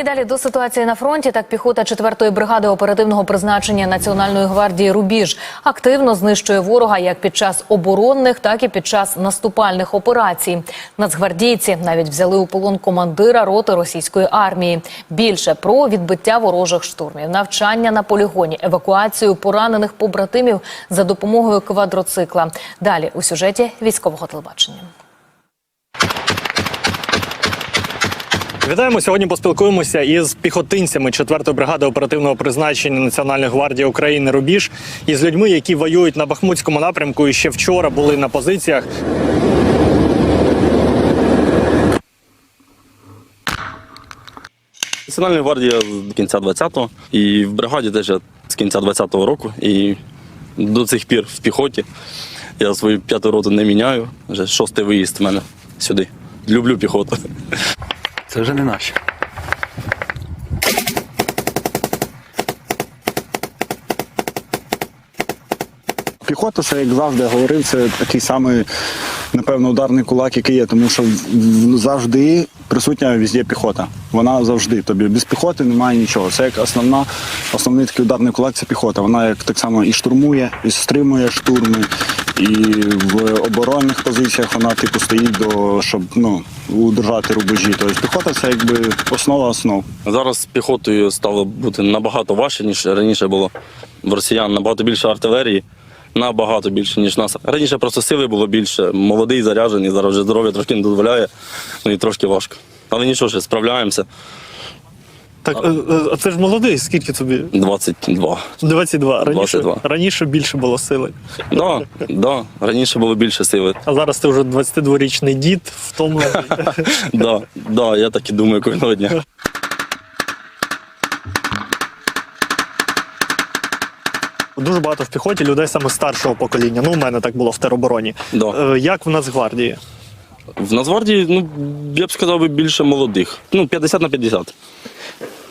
І далі до ситуації на фронті. Так піхота 4-ї бригади оперативного призначення Національної гвардії Рубіж активно знищує ворога як під час оборонних, так і під час наступальних операцій. Нацгвардійці навіть взяли у полон командира роти російської армії. Більше про відбиття ворожих штурмів, навчання на полігоні, евакуацію поранених побратимів за допомогою квадроцикла. Далі у сюжеті військового телебачення. Вітаємо сьогодні. Поспілкуємося із піхотинцями 4-ї бригади оперативного призначення Національної гвардії України Рубіж і з людьми, які воюють на Бахмутському напрямку і ще вчора були на позиціях. Національна гвардія з кінця 20-го і в бригаді теж з кінця 20-го року і до цих пір в піхоті. Я свою п'яту роту не міняю. Вже шостий виїзд в мене сюди. Люблю піхоту. Це вже не наші. Піхота, це як завжди говорив, це такий самий, напевно, ударний кулак, який є, тому що завжди присутня везде піхота. Вона завжди тобі. Без піхоти немає нічого. Це як основна, основний такий ударний кулак це піхота. Вона як так само і штурмує, і стримує штурми, і в оборонних позиціях вона типу стоїть до щоб ну удержати рубежі. Тобто піхота це якби основа основ. Зараз піхотою стало бути набагато важче, ніж раніше було. В росіян набагато більше артилерії, набагато більше, ніж нас. Раніше просто сили було більше, молодий, заряджений, зараз вже здоров'я трошки не дозволяє, ну і трошки важко. Але нічого, ще справляємося. Так, е, е, а це ж молодий, скільки тобі? 22. 22. Раніше, 22. раніше більше було сили. Да, да, раніше було більше сили. А зараз ти вже 22-річний дід, втомлений. Да, да, я так і думаю кожного дня. Дуже багато в піхоті людей саме старшого покоління. Ну, у мене так було в теробороні. Да. Е, Як в Нацгвардії? В Нацгвардії, ну, я б сказав, би, більше молодих. Ну, 50 на 50.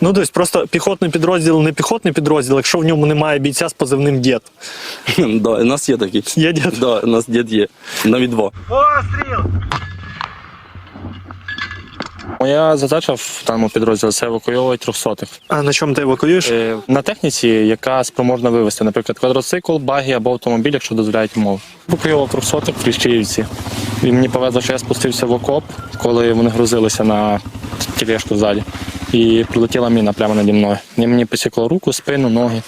Ну, тобто просто піхотний підрозділ не піхотний підрозділ, якщо в ньому немає бійця з позивним дід. Да, у нас є такі. Є дід? Да, у нас дід є. Навіть два. Моя задача в даному підрозділі це евакуйовувати трьохсотих. А на чому ти евакуюєш? Е, На техніці, яка спроможна вивезти, наприклад, квадроцикл, баги або автомобіль, якщо дозволяють умови. Евакуював трьохсотих в Кліщіївці. І мені повезло, що я спустився в окоп, коли вони грузилися на тележку ззаді. І прилетіла міна прямо наді мною. І мені посікло руку, спину, ноги.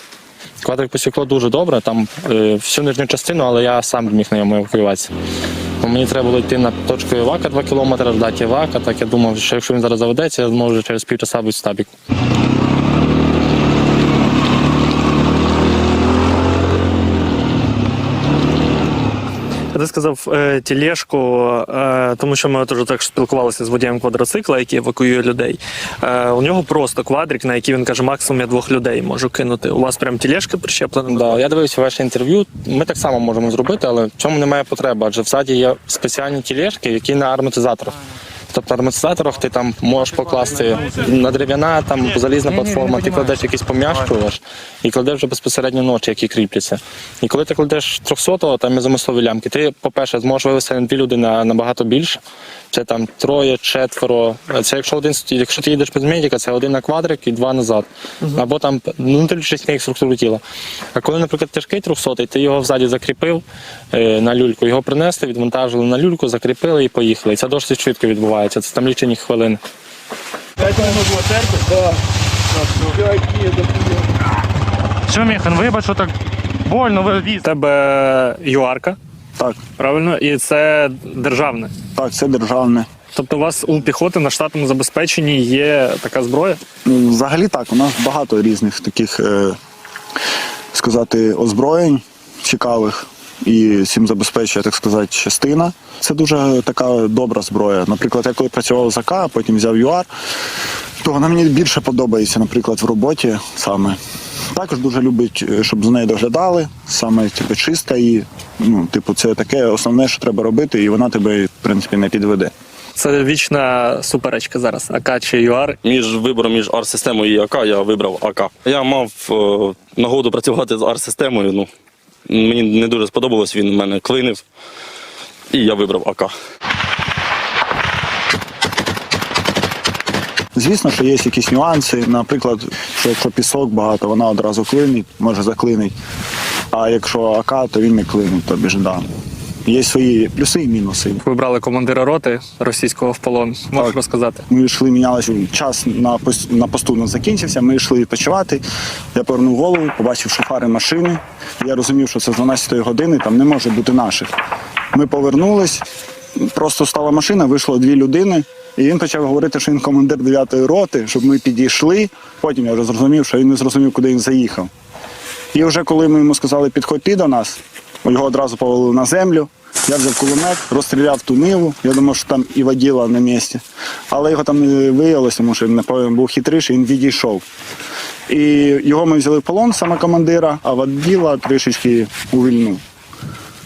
Квадрик посікло дуже добре, там е, всю нижню частину, але я сам міг на ньому евакуюватися. Бо мені треба було йти на точку Івака 2 кілометри, ждати Івака. Так я думав, що якщо він зараз заведеться, я зможу через півчаса бути в стабіку. Ти сказав е, тілешку, е, тому що ми теж так спілкувалися з водієм квадроцикла, який евакуює людей. Е, у нього просто квадрик, на який він каже, максимум я двох людей можу кинути. У вас прям тілешки прищеплені? Да, я дивився ваше інтерв'ю. Ми так само можемо зробити, але в цьому немає потреби, адже в саді є спеціальні тілешки, які на ароматизаторах. Тобто на ти там можеш покласти на дерев'яна, там залізна платформа, ти кладеш якийсь пом'якшувач і кладеш вже безпосередньо ночі, які кріпляться. І коли ти кладеш 300-го, там є замислові лямки, ти, по-перше, зможеш вивести на дві людини набагато більше. Це там троє, четверо. Це якщо один якщо ти їдеш без медика, це один на квадрик і два назад. Або там ну, на їх структуру тіла. А коли, наприклад, тяжкий 300 ти його взаді закріпив е, на люльку, його принесли, відвантажили на люльку, закріпили і поїхали. І це досить швидко відбувається. Це там лічені хвилини. Що, Міхан, вибач, що так больно вивіз. Тебе юарка, Так, правильно? І це державне. так, це державне. Тобто у вас у піхоти на штатному забезпеченні є така зброя? Ну, Взагалі так, у нас багато різних таких, е, сказати, озброєнь цікавих. І цим забезпечує, так сказати, частина. Це дуже така добра зброя. Наприклад, я коли працював з АК, а потім взяв ЮАР, то вона мені більше подобається, наприклад, в роботі саме. Також дуже любить, е, щоб за нею доглядали, саме типу, чиста і ну, типу, це таке основне, що треба робити, і вона тебе, в принципі, не підведе. Це вічна суперечка зараз. АК чи ЮАР. Між вибором між ар-системою і АК я вибрав АК. Я мав е, нагоду працювати з ар-системою. Ну, мені не дуже сподобалось, він мене клинив. І я вибрав АК. Звісно, що є якісь нюанси. Наприклад, що якщо пісок багато, вона одразу клинить, може заклинить. А якщо АК, то він не клинить, то ж да. Є свої плюси і мінуси. Ви брали командира роти російського в полон. Можеш розказати? Ми йшли, мінялися час на на посту у нас закінчився. Ми йшли відпочивати. Я повернув голову, побачив, що фари машини. Я розумів, що це з 12-ї години, там не може бути наших. Ми повернулись, просто стала машина, вийшло дві людини. І він почав говорити, що він командир 9-ї роти, щоб ми підійшли. Потім я вже зрозумів, що він не зрозумів, куди він заїхав. І вже коли ми йому сказали підходьте до нас, його одразу повалили на землю. Я взяв кулемет, розстріляв ту ниву. Я думав, що там і воділа на місці. Але його там не виявилося, тому що він був хитріший, він відійшов. І його ми взяли в полон, саме командира, а воділа трішечки увільнув.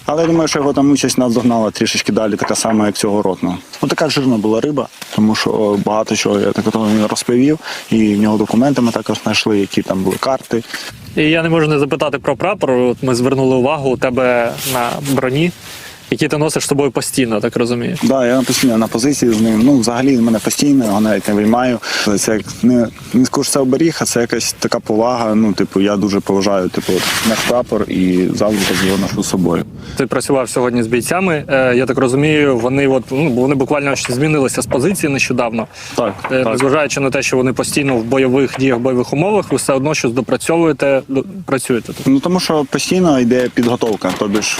Але я думаю, що його там участь наздогнала трішечки далі, така сама, як цього ротного. Ну така жирна була риба, тому що багато чого я так розповів, і в нього документи ми також знайшли, які там були карти. І я не можу не запитати про прапор. От ми звернули увагу у тебе на броні, які ти носиш з собою постійно, так розумію. Да, я постійно на позиції з ним. Ну, взагалі, в мене постійно, його навіть не виймаю. Це як не, не скажу, що це оберіг, а це якась така повага. Ну, типу, я дуже поважаю, типу, наш прапор і завжди його ношу з собою. Ти працював сьогодні з бійцями. Е, я так розумію, вони от ну вони буквально змінилися з позиції нещодавно. Так, Е, Незважаючи на те, що вони постійно в бойових діях, бойових умовах, ви все одно щось допрацьовуєте, до- працюєте. Ну тому що постійно йде підготовка. Тобі ж,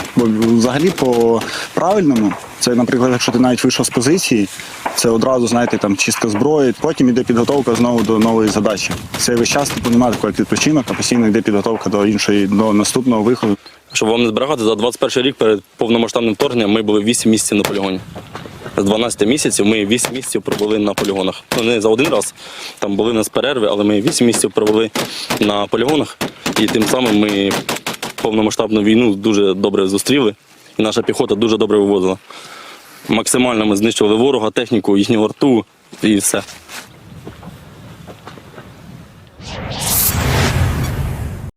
взагалі по правильному, це, наприклад, якщо ти навіть вийшов з позиції, це одразу, знаєте, там чистка зброї, потім йде підготовка знову до нової задачі. Це весь час типу, немає такого як відпочинок, а постійно йде підготовка до іншої, до наступного виходу. Щоб вам не зберігати, за 21 рік перед повномасштабним вторгненням ми були 8 місяців на полігоні. З 12 місяців ми 8 місяців пробули на полігонах. Ну не за один раз, там були в нас перерви, але ми 8 місяців провели на полігонах. І тим самим ми повномасштабну війну дуже добре зустріли. І наша піхота дуже добре вивозила. Максимально ми знищували ворога, техніку, їхню арту і все.